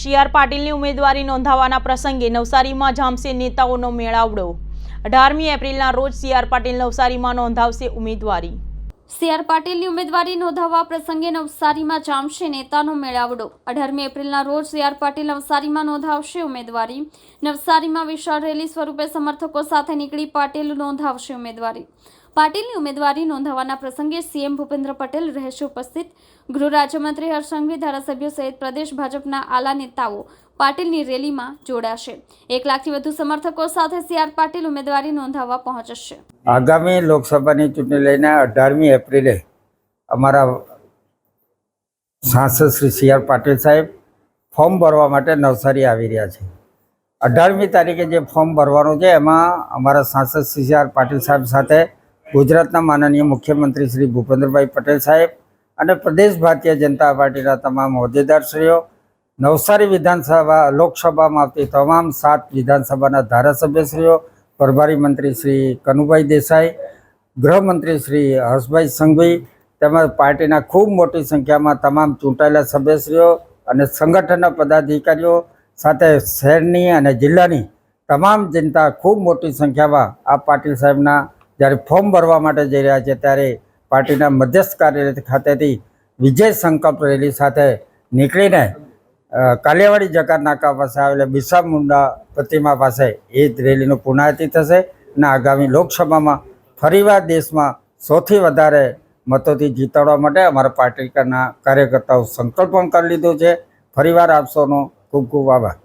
C પાટીલની ઉમેદવારી નોંધાવવાના પ્રસંગે નવસારીમાં જામશે નેતાઓનો મેળાવડો. અઢારમી એપ્રિલના રોજ સી પાટીલ નવસારીમાં નોંધાવશે ઉમેદવારી. સી આર પાટીલની ઉમેદવારી નોંધાવવા પ્રસંગે નવસારીમાં જામશે નેતાનો મેળાવડો. અઢારમી એપ્રિલના રોજ સી આર પાટીલ નવસારીમાં નોંધાવશે ઉમેદવારી. નવસારીમાં વિશાળ રેલી સ્વરૂપે સમર્થકો સાથે નીકળી પાટીલ નોંધાવશે ઉમેદવારી. પાટીલની ઉમેદવારી નોંધાવવાના પ્રસંગે સીએમ ભૂપેન્દ્ર પટેલ રહેશે ઉપસ્થિત. ગૃહ રાજ્યમંત્રી હર્ષંઘવી ધારાસભ્યો સહિત પ્રદેશ ભાજપના આલા નેતાઓ પાટીલની રેલીમાં જોડાશે. એક લાખથી વધુ સમર્થકો સાથે સી આર પાટીલ ઉમેદવારી નોંધાવવા પહોંચશે. આગામી લોકસભાની ચૂંટણી લઈને અઢારમી એપ્રિલે અમારા સાંસદ શ્રી સી આર પાટીલ સાહેબ ફોર્મ ભરવા માટે નવસારી આવી રહ્યા છે. અઢારમી તારીખે જે ફોર્મ ભરવાનું છે, એમાં અમારા સાંસદ શ્રી સી આર પાટીલ સાહેબ સાથે ગુજરાતના માનનીય મુખ્યમંત્રી શ્રી ભૂપેન્દ્રભાઈ પટેલ સાહેબ અને પ્રદેશ ભારતીય જનતા પાર્ટીના તમામ હોદ્દેદારશ્રીઓ નવસારી વિધાનસભા, લોકસભામાં આવતી તમામ સાત વિધાનસભાના ધારાસભ્યશ્રીઓ, પ્રભારી મંત્રી શ્રી કનુભાઈ દેસાઈ, ગૃહમંત્રી શ્રી હર્ષભાઈ સંઘવી તેમજ પાર્ટીના ખૂબ મોટી સંખ્યામાં તમામ ચૂંટાયેલા સભ્યશ્રીઓ અને સંગઠનના પદાધિકારીઓ સાથે શહેરની અને જિલ્લાની તમામ જનતા ખૂબ મોટી સંખ્યામાં આ પાટીલ સાહેબના જ્યારે ફોર્મ ભરવા માટે જઈ રહ્યા છે ત્યારે પાર્ટીના મધ્યસ્થ કાર્યાલય ખાતેથી વિજય સંકલ્પ રેલી સાથે નીકળીને કાલિયાવાડી જકાતનાકા પાસે આવેલા બિરસા મુંડા પ્રતિમા પાસે એ જ રેલીનું પૂર્ણાહતિ થશે અને આગામી લોકસભામાં ફરીવાર દેશમાં સૌથી વધારે મતોથી જીતાડવા માટે અમારા પાર્ટીના કાર્યકર્તાઓ સંકલ્પ કરી લીધો છે. ફરીવાર આપ સૌનો ખૂબ ખૂબ આભાર.